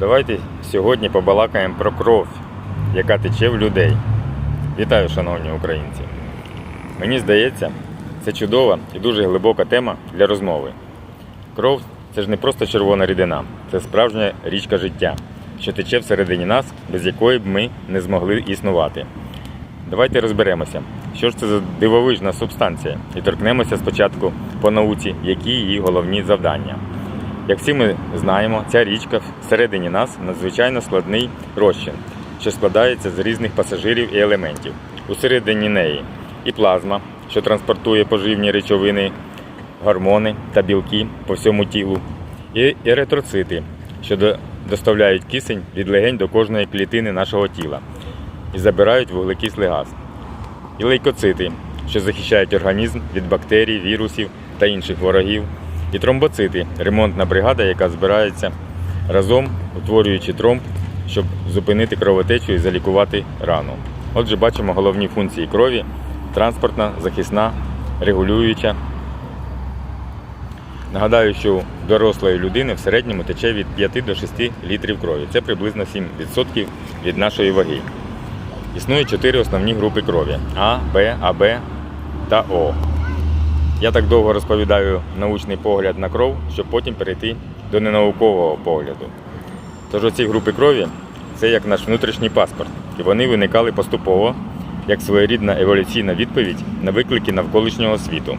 Давайте сьогодні побалакаємо про кров, яка тече в людей. Вітаю, шановні українці. Мені здається, це чудова і дуже глибока тема для розмови. Кров це ж не просто червона рідина, це справжня річка життя, що тече всередині нас, без якої б ми не змогли існувати. Давайте розберемося, що ж це за дивовижна субстанція, і торкнемося спочатку по науці, які її головні завдання. Як всі ми знаємо, ця річка всередині нас надзвичайно складний розчин, що складається з різних пасажирів і елементів. Усередині неї і плазма, що транспортує поживні речовини, гормони та білки по всьому тілу, і еритроцити, що доставляють кисень від легень до кожної клітини нашого тіла і забирають вуглекислий газ. І лейкоцити, що захищають організм від бактерій, вірусів та інших ворогів. І тромбоцити ремонтна бригада, яка збирається разом, утворюючи тромб, щоб зупинити кровотечу і залікувати рану. Отже, бачимо головні функції крові: транспортна, захисна, регулююча. Нагадаю, що у дорослої людини в середньому тече від 5 до 6 літрів крові. Це приблизно 7% від нашої ваги. Існує чотири основні групи крові А, Б, АБ та О. Я так довго розповідаю научний погляд на кров, щоб потім перейти до ненаукового погляду. Тож оці групи крові це як наш внутрішній паспорт, і вони виникали поступово як своєрідна еволюційна відповідь на виклики навколишнього світу.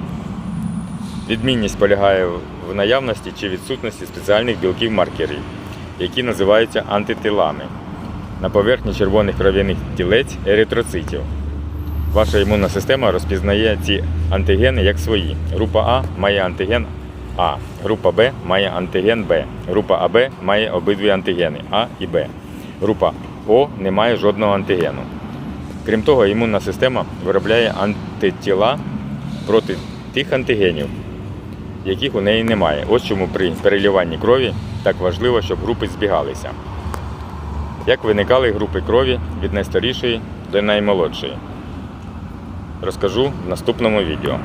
Відмінність полягає в наявності чи відсутності спеціальних білків-маркерів, які називаються антитилами на поверхні червоних кров'яних тілець еритроцитів. Ваша імунна система розпізнає ці антигени як свої. Група А має антиген А, група Б має антиген Б, група АБ має обидві антигени А і Б. Група О не має жодного антигену. Крім того, імунна система виробляє антитіла проти тих антигенів, яких у неї немає. Ось чому при переливанні крові так важливо, щоб групи збігалися. Як виникали групи крові від найстарішої до наймолодшої? Розкажу в наступному відео.